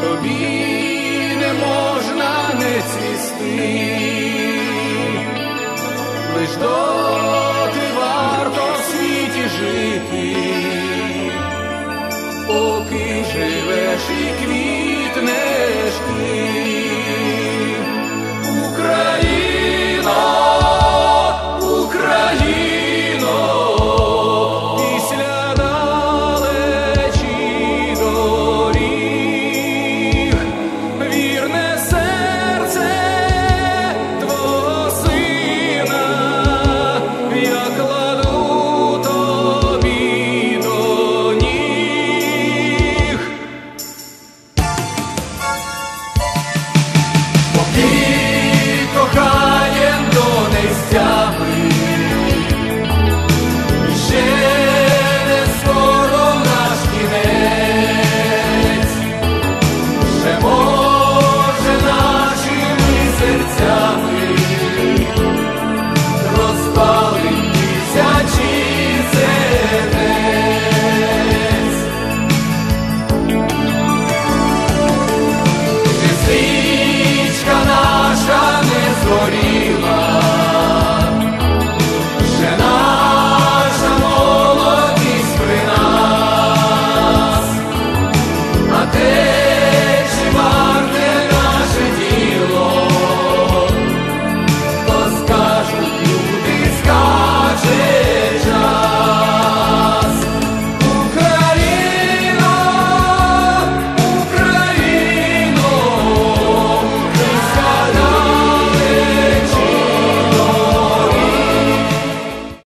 тобі не можна не цвісти, лиш доти варто в світі жити, поки і